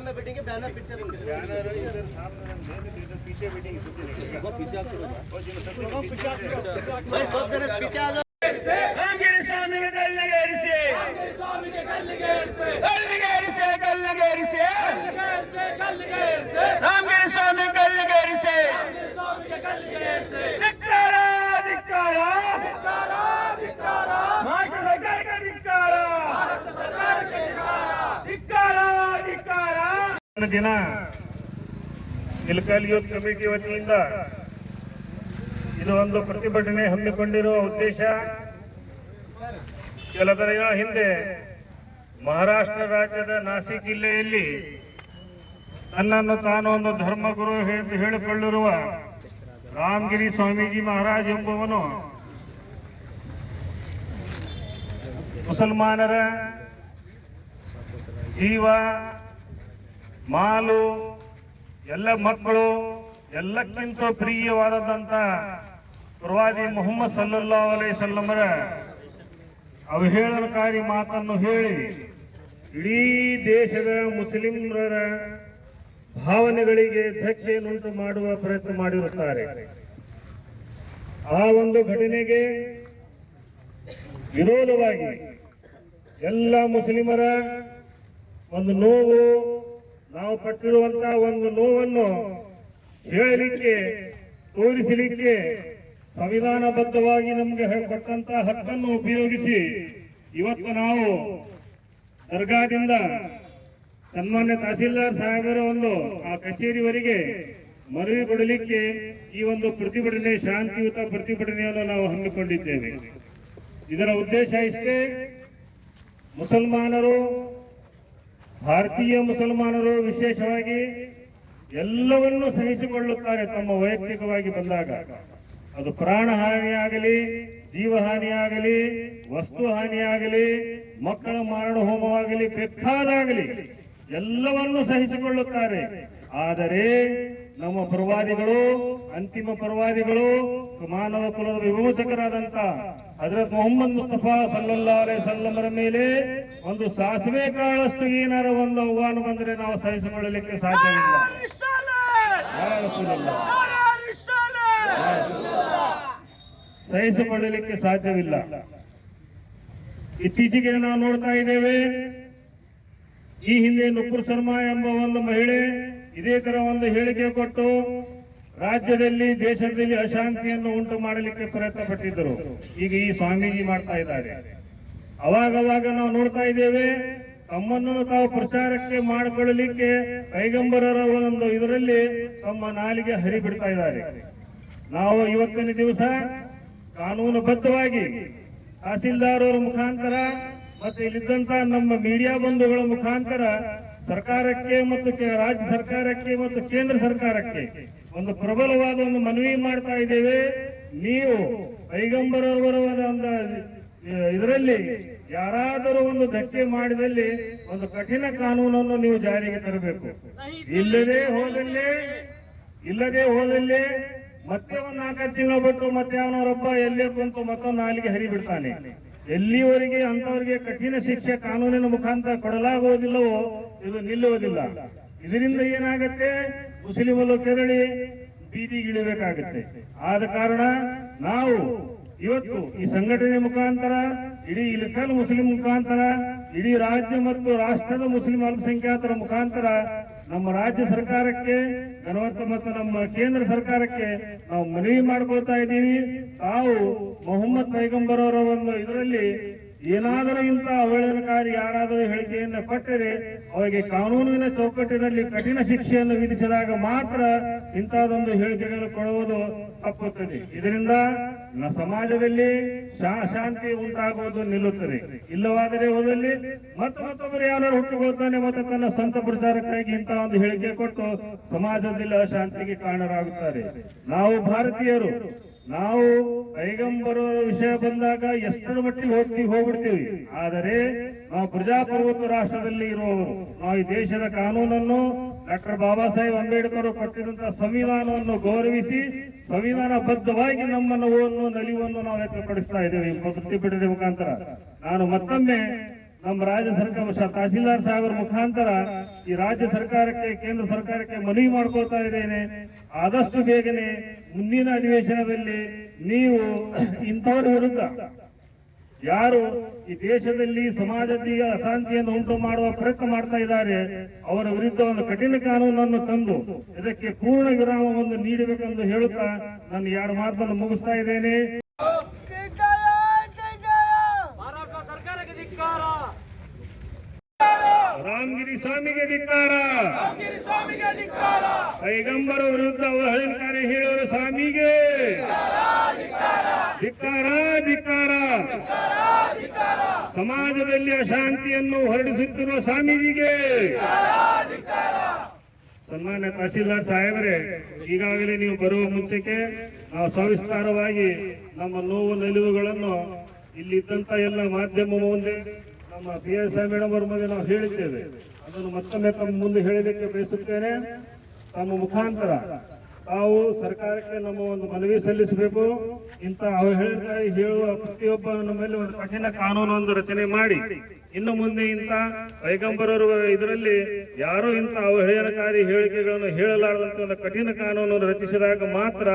में बैठेंगे banner picture banner इधर सामने इधर पीछे बैठेंगे वो पीछे वो पीछे भाई सब जने पीछे आ जाओ हम के सामने में गल लगे रिसे हम के सामने के गल लगे रिसे गल लगे रिसे गल लगे रिसे गल लगे रिसे राम के सामने गल लगे रिसे हम के सामने के गल लगे रिसे ದಿನ ಇಲ್ಕಾಲ್ ಯೂತ್ ಕಮಿಟಿ ವತಿಯಿಂದ ಇದು ಒಂದು ಪ್ರತಿಭಟನೆ ಹಮ್ಮಿಕೊಂಡಿರುವ ಉದ್ದೇಶ ಕೆಲ ದಿನ ಹಿಂದೆ ಮಹಾರಾಷ್ಟ್ರ ರಾಜ್ಯದ ನಾಸಿಕ್ ಜಿಲ್ಲೆಯಲ್ಲಿ ತನ್ನನ್ನು ತಾನು ಒಂದು ಧರ್ಮಗುರು ಹೇಳಿಕೊಳ್ಳಿರುವ ರಾಮಗಿರಿ ಸ್ವಾಮೀಜಿ ಮಹಾರಾಜ್ ಎಂಬುವನು ಮುಸಲ್ಮಾನರ ಜೀವ ಮಾಲು, ಎಲ್ಲ ಮಕ್ಕಳು, ಎಲ್ಲಕ್ಕಿಂತ ಪ್ರಿಯವಾದದಂತ ಪ್ರವಾದಿ ಮೊಹಮ್ಮದ್ ಸಲ್ಲಲ್ಲಾ ಅಲೈ ಸಲ್ಲಮರ ಅವಹೇಳನಕಾರಿ ಮಾತನ್ನು ಹೇಳಿ, ಇಡೀ ದೇಶದ ಮುಸ್ಲಿಮರ ಭಾವನೆಗಳಿಗೆ ಧಕ್ಕೆಯನ್ನುಂಟು ಮಾಡುವ ಪ್ರಯತ್ನ ಮಾಡಿರುತ್ತಾರೆ. ಆ ಒಂದು ಘಟನೆಗೆ ವಿರೋಧವಾಗಿ ಎಲ್ಲ ಮುಸ್ಲಿಮರ ಒಂದು ನೋವು ನಾವು ಪಟ್ಟಿರುವಂತಹ ಒಂದು ನೋವನ್ನು ಹೇಳಲಿಕ್ಕೆ ತೋರಿಸಲಿಕ್ಕೆ ಸಂವಿಧಾನಬದ್ಧವಾಗಿ ನಮಗೆ ಕೊಟ್ಟಂತ ಹಕ್ಕನ್ನು ಉಪಯೋಗಿಸಿ ಇವತ್ತು ನಾವು ದರ್ಗಾದಿಂದ ಸನ್ಮಾನ್ಯ ತಹಸೀಲ್ದಾರ್ ಸಾಹೇಬರ ಒಂದು ಆ ಕಚೇರಿವರೆಗೆ ಮನವಿ ಕೊಡಲಿಕ್ಕೆ ಈ ಒಂದು ಪ್ರತಿಭಟನೆ, ಶಾಂತಿಯುತ ಪ್ರತಿಭಟನೆಯನ್ನು ನಾವು ಹಮ್ಮಿಕೊಂಡಿದ್ದೇವೆ. ಇದರ ಉದ್ದೇಶ ಇಷ್ಟೇ, ಮುಸಲ್ಮಾನರು ಭಾರತೀಯ ಮುಸಲ್ಮಾನರು ವಿಶೇಷವಾಗಿ ಎಲ್ಲವನ್ನೂ ಸಹಿಸಿಕೊಳ್ಳುತ್ತಾರೆ ತಮ್ಮ ವೈಯಕ್ತಿಕವಾಗಿ ಬಂದಾಗ. ಅದು ಪ್ರಾಣ ಹಾನಿಯಾಗಲಿ ಜೀವಹಾನಿಯಾಗಲಿ ವಸ್ತು ಹಾನಿಯಾಗಲಿ ಮಕ್ಕಳ ಮಾರಣ ಹೋಮವಾಗಲಿ ಪೆಕ್ಕಾದಾಗಲಿ ಎಲ್ಲವನ್ನೂ ಸಹಿಸಿಕೊಳ್ಳುತ್ತಾರೆ. ಆದರೆ ನಮ್ಮ ಪ್ರವಾದಿಗಳು, ಅಂತಿಮ ಪ್ರವಾದಿಗಳು ಮಾನವ ಕುಲದ ವಿಮೋಚಕರಾದಂತ ಹಜರತ್ ಮೊಹಮ್ಮದ್ ಮುಸ್ತಫಾ ಸಲ್ಲಲ್ಲಾ ಅಲೈ ಸಲ್ಲಮರ ಮೇಲೆ ಒಂದು ಸಾಸಿವೆ ಕಾಳಷ್ಟು ಏನಾರ ಒಂದು ಆಹ್ವಾನ ಬಂದರೆ ನಾವು ಸಹಿಸಿಕೊಳ್ಳಲಿಕ್ಕೆ ಸಾಧ್ಯವಿಲ್ಲ. ಸಹಿಸಿಕೊಳ್ಳಲಿಕ್ಕೆ ಸಾಧ್ಯವಿಲ್ಲ. ಇತ್ತೀಚೆಗೆ ನಾವು ನೋಡ್ತಾ ಇದ್ದೇವೆ ಈ ಹಿಂದೆ ನುಪುರ್ ಶರ್ಮಾ ಎಂಬ ಒಂದು ಮಹಿಳೆ ಇದೇ ತರ ಒಂದು ಹೇಳಿಕೆ ಕೊಟ್ಟು ರಾಜ್ಯದಲ್ಲಿ, ದೇಶದಲ್ಲಿ ಅಶಾಂತಿಯನ್ನು ಉಂಟು ಮಾಡಲಿಕ್ಕೆ ಪ್ರಯತ್ನ ಪಟ್ಟಿದ್ದರು ಈಗ ಈ ಸ್ವಾಮೀಜಿ ಮಾಡ್ತಾ ಇದ್ದಾರೆ. ಅವಾಗವಾಗ ನಾವು ನೋಡ್ತಾ ಇದ್ದೇವೆ, ತಮ್ಮನ್ನು ತಾವು ಪ್ರಚಾರಕ್ಕೆ ಮಾಡಿಕೊಳ್ಳಲಿಕ್ಕೆ ಕೈಗಂಬರರ ಒಂದು ಇದರಲ್ಲಿ ತಮ್ಮ ನಾಲಿಗೆ ಹರಿಬಿಡ್ತಾ ಇದ್ದಾರೆ. ನಾವು ಇವತ್ತಿನ ದಿವಸ ಕಾನೂನುಬದ್ಧವಾಗಿ ತಹಸೀಲ್ದಾರ್ ಅವರ ಮುಖಾಂತರ ಮತ್ತೆ ಇಲ್ಲಿದ್ದಂತ ನಮ್ಮ ಮೀಡಿಯಾ ಬಂಧುಗಳ ಮುಖಾಂತರ ಸರ್ಕಾರಕ್ಕೆ ಮತ್ತು ರಾಜ್ಯ ಸರ್ಕಾರಕ್ಕೆ ಮತ್ತು ಕೇಂದ್ರ ಸರ್ಕಾರಕ್ಕೆ ಒಂದು ಪ್ರಬಲವಾದ ಒಂದು ಮನವಿ ಮಾಡ್ತಾ ಇದ್ದೇವೆ. ನೀವು ಪೈಗಂಬರವರ ಒಂದು ಇದರಲ್ಲಿ ಯಾರಾದರೂ ಒಂದು ಧಕ್ಕೆ ಮಾಡಿದಲ್ಲಿ ಒಂದು ಕಠಿಣ ಕಾನೂನನ್ನು ನೀವು ಜಾರಿಗೆ ತರಬೇಕು. ಇಲ್ಲದೆ ಹೋದಲ್ಲಿ ಇಲ್ಲದೆ ಹೋದಲ್ಲಿ ಮತ್ತೆ ಒಂದು ನಾಲ್ಕೈದು ತಿಂಗಳು ಬಿಟ್ಟು ಮತ್ತೆ ಅವನವರೊಬ್ಬ ಎಲ್ಲೇ ಕುಂತು ಮತ್ತೊಂದು ನಾಲಿಗೆ ಹರಿಬಿಡ್ತಾನೆ. ಎಲ್ಲಿವರೆಗೆ ಅಂತವರಿಗೆ ಕಠಿಣ ಶಿಕ್ಷೆ ಕಾನೂನಿನ ಮುಖಾಂತರ ಕೊಡಲಾಗುವುದಿಲ್ಲವೋ, ಇದು ನಿಲ್ಲುವುದಿಲ್ಲ. ಇದರಿಂದ ಏನಾಗತ್ತೆ? ಮುಸ್ಲಿಮರು ತೆರಳಿ ಬೀದಿಗಿಳಿಬೇಕಾಗುತ್ತೆ. ಆದ ಕಾರಣ ನಾವು ಇವತ್ತು ಈ ಸಂಘಟನೆ ಮುಖಾಂತರ, ಇಡೀ ಇಲಕಲ್ ಮುಸ್ಲಿಂ ಮುಖಾಂತರ, ಇಡೀ ರಾಜ್ಯ ಮತ್ತು ರಾಷ್ಟ್ರದ ಮುಸ್ಲಿಂ ಅಲ್ಪಸಂಖ್ಯಾತರ ಮುಖಾಂತರ ನಮ್ಮ ರಾಜ್ಯ ಸರ್ಕಾರಕ್ಕೆ ಘನವತ್ತ ಮತ್ತು ನಮ್ಮ ಕೇಂದ್ರ ಸರ್ಕಾರಕ್ಕೆ ನಾವು ಮನವಿ ಮಾಡ್ಕೊಳ್ತಾ ಇದ್ದೀವಿ. ತಾವು ಮೊಹಮ್ಮದ್ ಪೈಗಂಬರ್ ಅವರ ಒಂದು ಇದರಲ್ಲಿ ಏನಾದರೂ ಇಂಥ ಅವಹೇಳನಕಾರಿ ಯಾರಾದರೂ ಹೇಳಿಕೆಯನ್ನು ಕೊಟ್ಟರೆ ಅವರಿಗೆ ಕಾನೂನಿನ ಚೌಕಟ್ಟಿನಲ್ಲಿ ಕಠಿಣ ಶಿಕ್ಷೆಯನ್ನು ವಿಧಿಸಿದಾಗ ಮಾತ್ರ ಇಂತಹದೊಂದು ಹೇಳಿಕೆಗಳು ಕೊಡುವುದು ತಪ್ಪುತ್ತದೆ. ಇದರಿಂದ ನಮ್ಮ ಸಮಾಜದಲ್ಲಿ ಶಾಂತಿ ಉಂಟಾಗುವುದು ನಿಲ್ಲುತ್ತದೆ. ಇಲ್ಲವಾದರೆ ಹೋದಲ್ಲಿ ಮತ್ತೆ ಮತ್ತೊಬ್ಬರು ಯಾರು ಹುಟ್ಟುಕೊಳ್ತಾನೆ ಮತ್ತು ತನ್ನ ಸ್ವಂತ ಪ್ರಚಾರಕ್ಕಾಗಿ ಇಂತಹ ಒಂದು ಹೇಳಿಕೆ ಕೊಟ್ಟು ಸಮಾಜದಲ್ಲಿ ಅಶಾಂತಿಗೆ ಕಾರಣರಾಗುತ್ತಾರೆ. ನಾವು ಭಾರತೀಯರು ನಾವು ಪೈಗಂಬರರ ವಿಷಯ ಬಂದಾಗ ಎಷ್ಟರ ಮಟ್ಟಿಗೆ ಹೋಗ್ತೀವಿ, ಹೋಗ್ಬಿಡ್ತೀವಿ. ಆದರೆ ನಾವು ಪ್ರಜಾಪ್ರಭುತ್ವ ರಾಷ್ಟ್ರದಲ್ಲಿ ಇರುವವರು, ನಾವು ಈ ದೇಶದ ಕಾನೂನನ್ನು ಡಾಕ್ಟರ್ ಬಾಬಾ ಸಾಹೇಬ್ ಅಂಬೇಡ್ಕರ್ ಕೊಟ್ಟಿರುವಂತಹ ಸಂವಿಧಾನವನ್ನು ಗೌರವಿಸಿ ಸಂವಿಧಾನ ಬದ್ಧವಾಗಿ ನಮ್ಮ ನೋವನ್ನು ನಲಿವನ್ನು ನಾವು ವ್ಯಕ್ತಪಡಿಸ್ತಾ ಇದ್ದೇವೆ ಪ್ರತಿಭಟನೆ ಮುಖಾಂತರ. ನಾನು ಮತ್ತೊಮ್ಮೆ ನಮ್ಮ ರಾಜ್ಯ ಸರ್ಕಾರ ತಹಸೀಲ್ದಾರ್ ಸಾಹೇಬರ ಮುಖಾಂತರ ಈ ರಾಜ್ಯ ಸರ್ಕಾರಕ್ಕೆ, ಕೇಂದ್ರ ಸರ್ಕಾರಕ್ಕೆ ಮನವಿ ಮಾಡ್ಕೊಳ್ತಾ ಇದ್ದೇನೆ. ಆದಷ್ಟು ಬೇಗನೆ ಮುಂದಿನ ಅಧಿವೇಶನದಲ್ಲಿ ನೀವು ಇಂಥವ್ರ ವಿರುದ್ಧ ಯಾರು ಈ ದೇಶದಲ್ಲಿ ಸಮಾಜದಲ್ಲಿ ಅಶಾಂತಿಯನ್ನು ಉಂಟು ಮಾಡುವ ಪ್ರಯತ್ನ ಮಾಡ್ತಾ ಇದ್ದಾರೆ, ಅವರ ವಿರುದ್ಧ ಒಂದು ಕಠಿಣ ಕಾನೂನನ್ನು ತಂದು ಇದಕ್ಕೆ ಪೂರ್ಣ ವಿರಾಮವನ್ನು ನೀಡಬೇಕೆಂದು ಹೇಳುತ್ತಾ ನಾನು ಎರಡು ಮಾತನ್ನು ಮುಗಿಸ್ತಾ ಇದ್ದೇನೆ ಮಹಾರಾಷ್ಟ್ರ ಸರ್ಕಾರಕ್ಕೆ ಧಿಕ್ಕಾರ ರಾಮಗಿರಿ ಸ್ವಾಮಿಗೆ ಧಿಕ್ಕಾರ. ಐಗಂಬರು ಪೈಗಂಬರ ವಿರುದ್ಧ ಅವಹೇಳನಕಾರಿ ಹೇಳುವ ಸ್ವಾಮಿಗೆ. ಧಿಕ್ಕಾರ ಧಿಕ್ಕಾರ. ಸಮಾಜದಲ್ಲಿ ಅಶಾಂತಿಯನ್ನು ಹೊರಡಿಸುತ್ತಿರುವ ಸ್ವಾಮೀಜಿಗೆ. ಸನ್ಮಾನ್ಯ ತಹಸೀಲ್ದಾರ್ ಸಾಹೇಬರೇ ಈಗಾಗಲೇ ನೀವು ಬರುವ ಮುಂಚೆಗೆ ನಾವು ಸವಿಸ್ತಾರವಾಗಿ ನಮ್ಮ ನೋವು ನಿಲುವುಗಳನ್ನು ಇಲ್ಲಿದ್ದಂತ ಎಲ್ಲ ಮಾಧ್ಯಮ ಮುಂದೆ ನಮ್ಮ ಬಿ ಎಸ್ ಐ ಮೇಡಮ್ ಅವರ ಮುಂದೆ ನಾವು ಹೇಳಿದ್ದೇವೆ. ಅದನ್ನು ಮತ್ತೊಮ್ಮೆ ತಮ್ಮ ಮುಂದೆ ಹೇಳಲಿಕ್ಕೆ ಬಯಸುತ್ತೇನೆ. ತಮ್ಮ ಮುಖಾಂತರ ತಾವು ಸರ್ಕಾರಕ್ಕೆ ನಮ್ಮ ಒಂದು ಮನವಿ ಸಲ್ಲಿಸಬೇಕು. ಇಂಥ ಅವಹೇಳನಕಾರಿ ಹೇಳುವ ಪ್ರತಿಯೊಬ್ಬ ನಮ್ಮಲ್ಲಿ ಒಂದು ಕಠಿಣ ಕಾನೂನು ಒಂದು ರಚನೆ ಮಾಡಿ, ಇನ್ನು ಮುಂದೆ ಇಂಥ ಪೈಗಂಬರರು ಇದರಲ್ಲಿ ಯಾರು ಇಂಥ ಅವಹೇಳನಕಾರಿ ಹೇಳಿಕೆಗಳನ್ನು ಹೇಳಲಾರದಂತ ಒಂದು ಕಠಿಣ ಕಾನೂನನ್ನು ರಚಿಸಿದಾಗ ಮಾತ್ರ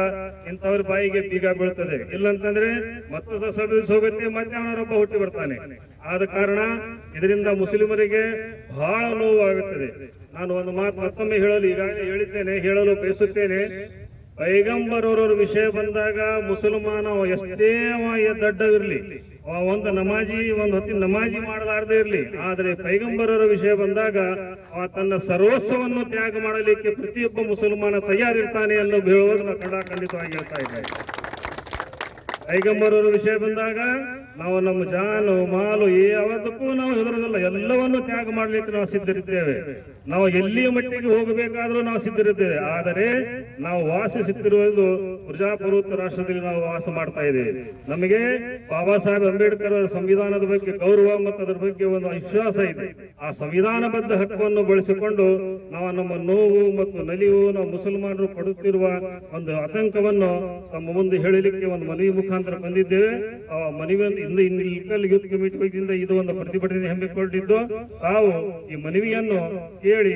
ಇಂಥವ್ರ ಬಾಯಿಗೆ ಬೀಗ ಬೀಳ್ತದೆ. ಇಲ್ಲಂತಂದ್ರೆ ಮತ್ತೊಂದು ಸಭೆ ಹೋಗುತ್ತೆ ಮತ್ತೆ ಅವನೊಬ್ಬ ಹುಟ್ಟಿ ಬರ್ತಾನೆ. ಆದ ಕಾರಣ ಇದರಿಂದ ಮುಸ್ಲಿಮರಿಗೆ ಬಹಳ ನೋವಾಗುತ್ತದೆ. ನಾನು ಒಂದು ಮಾತು ಮತ್ತೊಮ್ಮೆ ಹೇಳಲು ಈಗಾಗಲೇ ಹೇಳಿದ್ದೇನೆ, ಹೇಳಲು ಬಯಸುತ್ತೇನೆ. ಪೈಗಂಬರವರ ವಿಷಯ ಬಂದಾಗ ಮುಸಲ್ಮಾನ ಎಷ್ಟೇ ದಡ್ಡವಿರಲಿ ಒಂದು ನಮಾಜಿ, ಒಂದು ಹೊತ್ತಿನ ನಮಾಜಿ ಮಾಡಲಾರದೇ ಇರಲಿ, ಆದರೆ ಪೈಗಂಬರರ ವಿಷಯ ಬಂದಾಗ ಅವ ತನ್ನ ಸರ್ವಸ್ವವನ್ನು ತ್ಯಾಗ ಮಾಡಲಿಕ್ಕೆ ಪ್ರತಿಯೊಬ್ಬ ಮುಸಲ್ಮಾನ ತಯಾರಿರ್ತಾನೆ ಅನ್ನೋ ಹೇಳುವುದು ಖಂಡಿತವಾಗಿ ಹೇಳ್ತಾ ಇದ್ದಾರೆ. ಪೈಗಂಬರರ ವಿಷಯ ಬಂದಾಗ ನಾವು ನಮ್ಮ ಜಾನು, ಮಾಲು ಯಾವುದಕ್ಕೂ ನಾವು ಹೆದರೋದಿಲ್ಲ ಎಲ್ಲವನ್ನು ತ್ಯಾಗ ಮಾಡಲಿಕ್ಕೆ ನಾವು ಸಿದ್ಧರಿದ್ದೇವೆ. ನಾವು ಎಲ್ಲಿಯ ಮಟ್ಟಿಗೆ ಹೋಗಬೇಕಾದ್ರೂ ನಾವು ಸಿದ್ಧರಿದ್ದೇವೆ. ಆದರೆ ನಾವು ವಾಸಿಸುತ್ತಿರುವುದು ಪ್ರಜಾಪ್ರಭುತ್ವ ರಾಷ್ಟ್ರದಲ್ಲಿ ನಾವು ವಾಸ ಮಾಡ್ತಾ ಇದ್ದೇವೆ. ನಮಗೆ ಬಾಬಾ ಸಾಹೇಬ್ ಅಂಬೇಡ್ಕರ್ ಅವರ ಸಂವಿಧಾನದ ಬಗ್ಗೆ ಗೌರವ ಮತ್ತು ಅದರ ಬಗ್ಗೆ ಒಂದು ವಿಶ್ವಾಸ ಇದೆ. ಆ ಸಂವಿಧಾನಬದ್ಧ ಹಕ್ಕನ್ನು ಬಳಸಿಕೊಂಡು ನಾವು ನಮ್ಮ ನೋವು ಮತ್ತು ನಲಿವು ನಾವು ಮುಸಲ್ಮಾನರು ಪಡುತ್ತಿರುವ ಒಂದು ಆತಂಕವನ್ನು ತಮ್ಮ ಮುಂದೆ ಹೇಳಲಿಕ್ಕೆ ಒಂದು ಮನವಿ ಮುಖಾಂತರ ಬಂದಿದ್ದೇವೆ. ಆ ಮನವಿಯನ್ನು ಇಂದು ಇನ್ನು ಇಲ್ಕಲ್ ಯೂತ್ ಕಮಿಟಿ ವತಿಯಿಂದ ಇದು ಒಂದು ಪ್ರತಿಭಟನೆ ಹಮ್ಮಿಕೊಂಡಿದ್ದು, ತಾವು ಈ ಮನವಿಯನ್ನು ಕೇಳಿ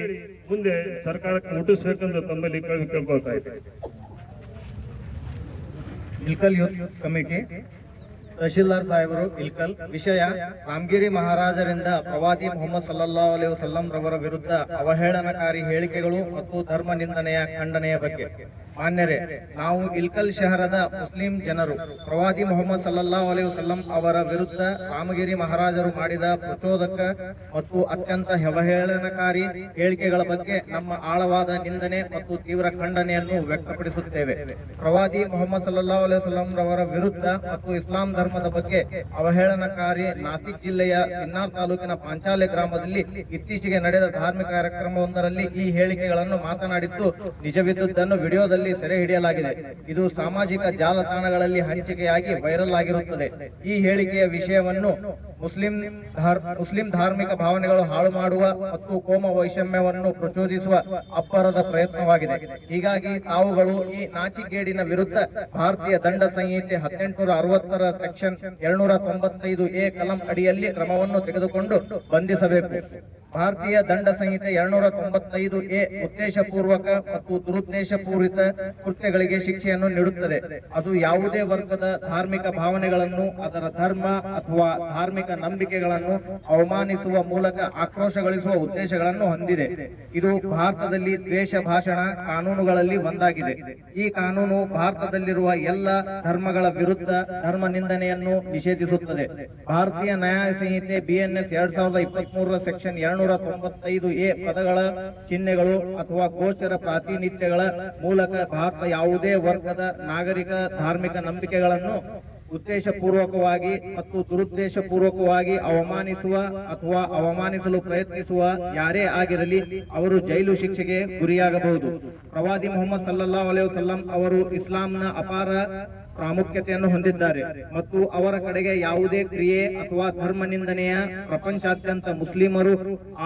ಮುಂದೆ ಸರ್ಕಾರಕ್ಕೆ ಮುಟ್ಟಿಸಬೇಕೆಂದು ತಮ್ಮಲ್ಲಿ ಕೇಳಿ ಕೇಳ್ಕೊಳ್ತಾ ಇದ್ದೇವೆ. ಇಲ್ಕಲ್ ಯೂತ್ ಕಮಿಟಿ ತಹಶೀಲ್ದಾರ್ ಸಾಹೇಬರು ಇಲ್ಕಲ್, ವಿಷಯ ರಾಮಗಿರಿ ಮಹಾರಾಜರಿಂದ ಪ್ರವಾದಿ ಮೊಹಮ್ಮದ್ ಸಲ್ಲಾ ಅಲೈಹಿ ವಸಲ್ಲಂ ರವರ ವಿರುದ್ಧ ಅವಹೇಳನಕಾರಿ ಹೇಳಿಕೆಗಳು ಮತ್ತು ಧರ್ಮ ನಿಂದನೆಯ ಖಂಡನೆಯ ಬಗ್ಗೆ. ಮಾನ್ಯರೇ, ನಾವು ಇಲ್ಕಲ್ ಶಹರದ ಮುಸ್ಲಿಂ ಜನರು, ಪ್ರವಾದಿ ಮೊಹಮ್ಮದ್ ಸಲ್ಲಾ ಅಲೈಹಿ ವಸಲ್ಲಂ ಅವರ ವಿರುದ್ಧ ರಾಮಗಿರಿ ಮಹಾರಾಜರು ಮಾಡಿದ ಪ್ರಚೋದಕ ಮತ್ತು ಅತ್ಯಂತ ಅವಹೇಳನಕಾರಿ ಹೇಳಿಕೆಗಳ ಬಗ್ಗೆ ನಮ್ಮ ಆಳವಾದ ನಿಂದನೆ ಮತ್ತು ತೀವ್ರ ಖಂಡನೆಯನ್ನು ವ್ಯಕ್ತಪಡಿಸುತ್ತೇವೆ. ಪ್ರವಾದಿ ಮೊಹಮ್ಮದ್ ಸಲ್ಲಾ ಅಲೈಹಿ ವಸಲ್ಲಂ ರವರ ವಿರುದ್ಧ ಮತ್ತು ಇಸ್ಲಾಂ ಧರ್ಮದ ಬಗ್ಗೆ ಅವಹೇಳನಕಾರಿ ನಾಸಿಕ್ ಜಿಲ್ಲೆಯ ಸಿನ್ನಾರ್ ತಾಲೂಕಿನ ಪಾಂಚಾಲೆ ಗ್ರಾಮದಲ್ಲಿ ಇತ್ತೀಚೆಗೆ ನಡೆದ ಧಾರ್ಮಿಕ ಕಾರ್ಯಕ್ರಮವೊಂದರಲ್ಲಿ ಈ ಹೇಳಿಕೆಗಳನ್ನು ಮಾತನಾಡಿದ್ದು ನಿಜವಿದ್ದುದನ್ನು ವಿಡಿಯೋದಲ್ಲಿ ಸೆರೆ ಹಿಡಿಯಲಾಗಿದೆ. ಇದು ಸಾಮಾಜಿಕ ಜಾಲತಾಣಗಳಲ್ಲಿ ಹಂಚಿಕೆಯಾಗಿ ವೈರಲ್ ಆಗಿರುತ್ತದೆ. ಈ ಹೇಳಿಕೆಯ ವಿಷಯವನ್ನು ಮುಸ್ಲಿಂ ಮುಸ್ಲಿಂ ಧಾರ್ಮಿಕ ಭಾವನೆಗಳು ಹಾಳು ಮಾಡುವ ಮತ್ತು ಕೋಮ ವೈಷಮ್ಯವನ್ನು ಪ್ರಚೋದಿಸುವ ಅಪ್ಪರದ ಪ್ರಯತ್ನವಾಗಿದೆ. ಹೀಗಾಗಿ ತಾವುಗಳು ಈ ನಾಚಿಕೇಡಿನ ವಿರುದ್ಧ ಭಾರತೀಯ ದಂಡ ಸಂಹಿತೆ ಹದಿನೆಂಟುನೂರ ಅರವತ್ತರ ಸೆಕ್ಷನ್ ಎರಡ್ನೂರ ತೊಂಬತ್ತೈದು ಎ ಕಲಂ ಅಡಿಯಲ್ಲಿ ಕ್ರಮವನ್ನು ತೆಗೆದುಕೊಂಡು ಬಂಧಿಸಬೇಕು. ಭಾರತೀಯ ದಂಡ ಸಂಹಿತೆ ಎರಡ್ನೂರ ತೊಂಬತ್ತೈದು ಎ ಉದ್ದೇಶಪೂರ್ವಕ ಮತ್ತು ದುರುದ್ದೇಶಪೂರಿತ ಕೃತ್ಯಗಳಿಗೆ ಶಿಕ್ಷೆಯನ್ನು ನೀಡುತ್ತದೆ. ಅದು ಯಾವುದೇ ವರ್ಗದ ಧಾರ್ಮಿಕ ಭಾವನೆಗಳನ್ನು, ಅದರ ಧರ್ಮ ಅಥವಾ ಧಾರ್ಮಿಕ ನಂಬಿಕೆಗಳನ್ನು ಅವಮಾನಿಸುವ ಮೂಲಕ ಆಕ್ರೋಶಗೊಳಿಸುವ ಉದ್ದೇಶಗಳನ್ನು ಹೊಂದಿದೆ. ಇದು ಭಾರತದಲ್ಲಿ ದ್ವೇಷ ಭಾಷಣ ಕಾನೂನುಗಳಲ್ಲಿ ಒಂದಾಗಿದೆ. ಈ ಕಾನೂನು ಭಾರತದಲ್ಲಿರುವ ಎಲ್ಲ ಧರ್ಮಗಳ ವಿರುದ್ಧ ಧರ್ಮ ನಿಂದನೆಯನ್ನು ನಿಷೇಧಿಸುತ್ತದೆ. ಭಾರತೀಯ ನ್ಯಾಯ ಸಂಹಿತೆ ಬಿಎನ್ಎಸ್ ಎರಡ್ ಸಾವಿರದ ಇಪ್ಪತ್ತ್ ಮೂರರ ಸೆಕ್ಷನ್ ಎರಡ್ನೂರ ತೊಂಬತ್ತೈದು ಎ ಪದಗಳ ಚಿಹ್ನೆಗಳು ಅಥವಾ ಗೋಚರ ಪ್ರಾತಿನಿಧ್ಯಗಳ ಮೂಲಕ ಭಾರತ ಯಾವುದೇ ವರ್ಗದ ನಾಗರಿಕ ಧಾರ್ಮಿಕ ನಂಬಿಕೆಗಳನ್ನು ಉದ್ದೇಶಪೂರ್ವಕವಾಗಿ ಮತ್ತು ದುರುದ್ದೇಶಪೂರ್ವಕವಾಗಿ ಅವಮಾನಿಸುವ ಅಥವಾ ಅವಮಾನಿಸಲು ಪ್ರಯತ್ನಿಸುವ ಯಾರೇ ಆಗಿರಲಿ ಅವರು ಜೈಲು ಶಿಕ್ಷೆಗೆ ಗುರಿಯಾಗಬಹುದು. ಪ್ರವಾದಿ ಮೊಹಮ್ಮದ್ ಸಲ್ಲಾ ವಸಲ್ಲಂ ಅವರು ಇಸ್ಲಾಂನ ಅಪಾರ ಪ್ರಾಮುಖ್ಯತೆಯನ್ನು ಹೊಂದಿದ್ದಾರೆ ಮತ್ತು ಅವರ ಕಡೆಗೆ ಯಾವುದೇ ಕ್ರಿಯೆ ಅಥವಾ ಧರ್ಮ ನಿಂದನೆಯ ಪ್ರಪಂಚಾದ್ಯಂತ ಮುಸ್ಲಿಮರು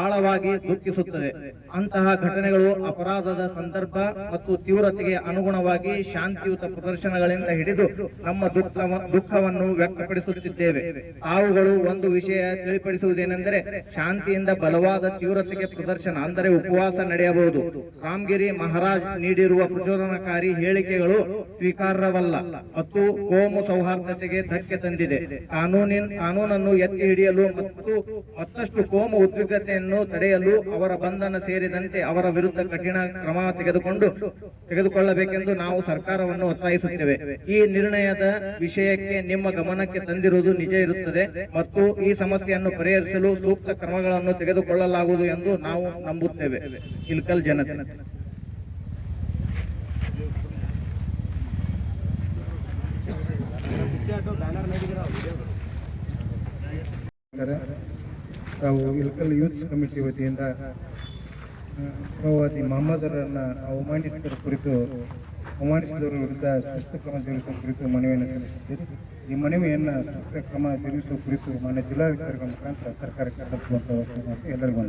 ಆಳವಾಗಿ ದುಃಖಿಸುತ್ತದೆ. ಅಂತಹ ಘಟನೆಗಳು ಅಪರಾಧದ ಸಂದರ್ಭ ಮತ್ತು ತೀವ್ರತೆಗೆ ಅನುಗುಣವಾಗಿ ಶಾಂತಿಯುತ ಪ್ರದರ್ಶನಗಳಿಂದ ಹಿಡಿದು ನಮ್ಮ ದುಃಖ ದುಃಖವನ್ನು ವ್ಯಕ್ತಪಡಿಸುತ್ತಿದ್ದೇವೆ. ತಾವುಗಳು ಒಂದು ವಿಷಯ ತಿಳಿಪಡಿಸುವುದೇನೆಂದರೆ ಶಾಂತಿಯಿಂದ ಬಲವಾದ ತೀವ್ರತೆಗೆ ಪ್ರದರ್ಶನ, ಅಂದರೆ ಉಪವಾಸ ನಡೆಯಬಹುದು. ರಾಮಗಿರಿ ಮಹಾರಾಜ್ ನೀಡಿರುವ ಪ್ರಚೋದನಕಾರಿ ಹೇಳಿಕೆಗಳು ಸ್ವೀಕಾರ್ಯವಲ್ಲ. ಮತ್ತು ಕೋಮು ಸೌಹಾರ್ದತೆಗೆ ಧಕ್ಕೆ ತಂದಿದೆ. ಕಾನೂನಿನ, ಕಾನೂನನ್ನು ಎತ್ತಿ ಹಿಡಿಯಲು ಮತ್ತು ಮತ್ತಷ್ಟು ಕೋಮು ಉದ್ವಿಗ್ನತೆಯನ್ನು ತಡೆಯಲು ಅವರ ಬಂಧನ ಸೇರಿದಂತೆ ಅವರ ವಿರುದ್ಧ ಕಠಿಣ ಕ್ರಮ ತೆಗೆದುಕೊಂಡು, ತೆಗೆದುಕೊಳ್ಳಬೇಕೆಂದು ನಾವು ಸರ್ಕಾರವನ್ನು ಒತ್ತಾಯಿಸುತ್ತೇವೆ. ಈ ನಿರ್ಣಯದ ವಿಷಯಕ್ಕೆ ನಿಮ್ಮ ಗಮನಕ್ಕೆ ತಂದಿರುವುದು ನಿಜ ಇರುತ್ತದೆ ಮತ್ತು ಈ ಸಮಸ್ಯೆಯನ್ನು ಪರಿಹರಿಸಲು ಸೂಕ್ತ ಕ್ರಮಗಳನ್ನು ತೆಗೆದುಕೊಳ್ಳಲಾಗುವುದು ಎಂದು ನಾವು ನಂಬುತ್ತೇವೆ. ಇಲ್ಕಲ್ ಜನತೆ. ತಾವು ಇಲ್ಕಲ್ ಯೂತ್ ಕಮಿಟಿ ವತಿಯಿಂದ ಪ್ರವಾದಿ ಮಹಮ್ಮದರನ್ನ ಅವಮಾನಿಸಿದ ಕುರಿತು, ಅವಮಾನಿಸಿದವರ ವಿರುದ್ಧ ಶಿಸ್ತು ಕ್ರಮ ಜರುಗಿಸುವ ಕುರಿತು ಮನವಿಯನ್ನು ಸಲ್ಲಿಸಿದ್ದೀರಿ ಈ ಮನವಿಯನ್ನು ಸೂಕ್ತ ಕ್ರಮ ಜರುಗಿಸುವ ಕುರಿತು ಮಾನ್ಯ ಜಿಲ್ಲಾಧಿಕಾರಿಗಳ ಮುಖಾಂತರ ಸರ್ಕಾರಕ್ಕೆ ತಲುಪುವಂತಹ ವ್ಯವಸ್ಥೆ ಎಲ್ಲರಿಗೂ